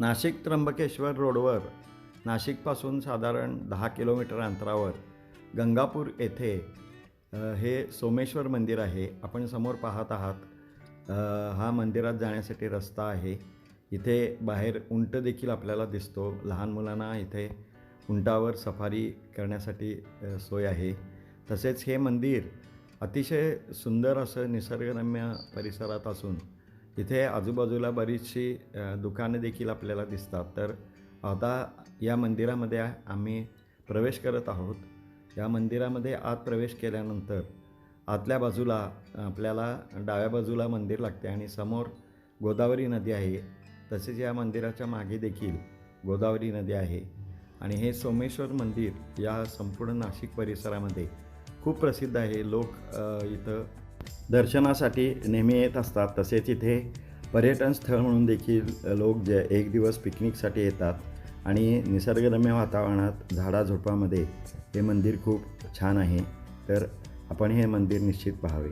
नाशिक त्र्यंबकेश्वर रोडवर नाशिकपासून साधारण दहा किलोमीटर अंतरावर गंगापूर येथे हे सोमेश्वर मंदिर आहे. आपण समोर पाहत आहात हा मंदिरात जाण्यासाठी रस्ता आहे. इथे बाहेर उंट देखील आपल्याला दिसतो. लहान मुलांना इथे उंटावर सफारी करण्यासाठी सोय आहे. तसेच हे मंदिर अतिशय सुंदर असं निसर्गरम्य परिसरात असून इथे आजूबाजूला बरीचशी दुकानं दुकाने देखील आपल्याला दिसतात. तर आता या मंदिरामध्ये आम्ही प्रवेश करत आहोत. या मंदिरामध्ये आत प्रवेश केल्यानंतर आतल्या बाजूला आपल्याला डाव्या बाजूला मंदिर लागते आणि समोर गोदावरी नदी आहे. तसेच या मंदिराच्या मागे देखील गोदावरी नदी आहे. आणि हे सोमेश्वर मंदिर या संपूर्ण नाशिक परिसरामध्ये खूप प्रसिद्ध आहे. लोक इथं दर्शनासाठी नेहमी येत असतात. तसेच इथे पर्यटन स्थळ म्हणून देखील लोक जे एक दिवस पिकनिकसाठी येतात आणि निसर्गरम्य वातावरणात झाडाझुडपामध्ये हे मंदिर खूप छान आहे. तर आपण हे मंदिर निश्चित पाहावे.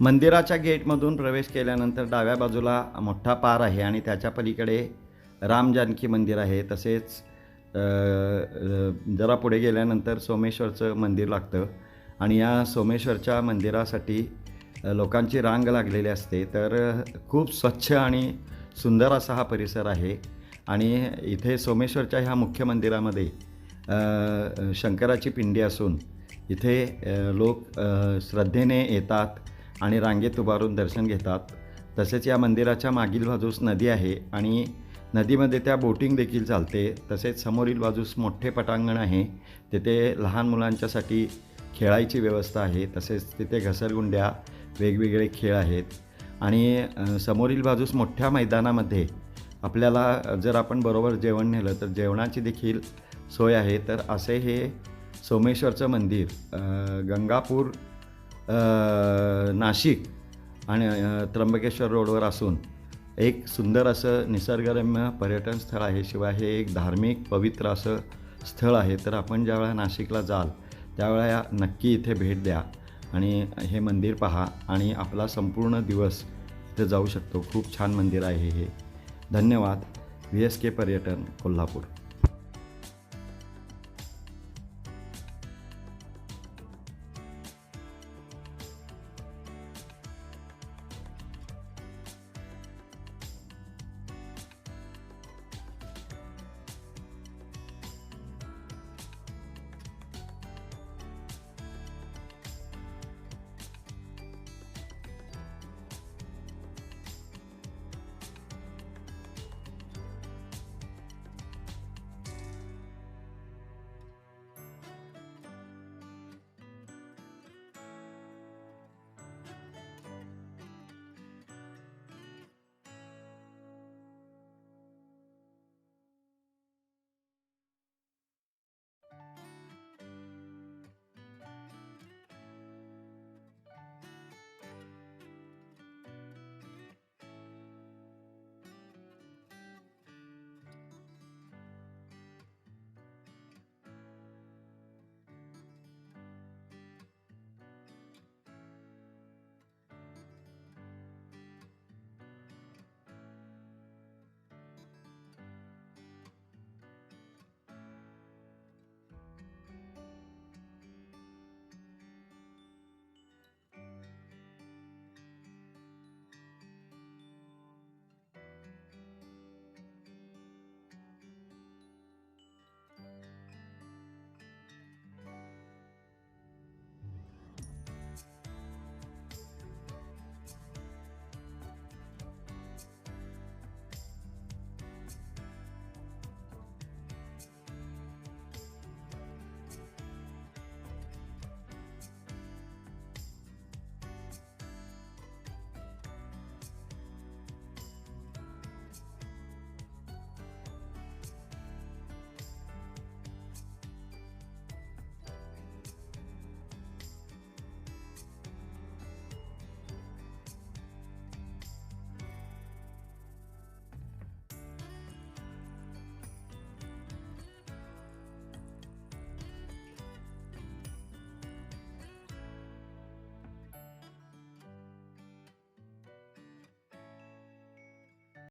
मंदिराच्या गेटमधून प्रवेश केल्यानंतर डाव्या बाजूला मोठा पार आहे आणि त्याच्या पलीकडे राम जानकी मंदिर आहे. तसेच जरा पुढे गेल्यानंतर सोमेश्वरचं मंदिर लागतं. आणि या सोमेश्वरच्या मंदिरासाठी लोकांची रांग लागलेली असते. तर खूप स्वच्छ आणि सुंदर असा हा परिसर आहे. आणि इथे सोमेश्वरच्या ह्या मुख्य मंदिरामध्ये शंकराची पिंडी असून इथे लोक श्रद्धेने येतात. आणि रांगेत उभारून दर्शन घेतात. तसेच या मंदिराच्या मागील बाजूस नदी आहे आणि नदीमध्ये त्या बोटिंग देखील चालते. तसेच समोरील बाजूस मोठे पटांगण आहे. तिथे लहान मुलांच्यासाठी खेळायची व्यवस्था आहे. तसेच तिथे घसरगुंड्या वेगवेगळे खेळ आहेत. आणि समोरील बाजूस मोठ्या मैदानामध्ये आपल्याला जर आपण बरोबर जेवण नेलं तर जेवणाची देखील सोय आहे. तर असे हे सोमेश्वरचं मंदिर गंगापूर नाशिक आणि त्र्यंबकेश्वर रोडवर असून एक सुंदर असं निसर्गरम्य पर्यटन स्थळ आहे. शिवाय हे एक धार्मिक पवित्र असं स्थळ आहे. तर आपण ज्यावेळा नाशिकला जाल त्यावेळा नक्की इथे भेट द्या आणि हे मंदिर पहा आणि आपला संपूर्ण दिवस इथे जाऊ शकतो. खूप छान मंदिर आहे हे. धन्यवाद. व्ही एस के पर्यटन कोल्हापूर.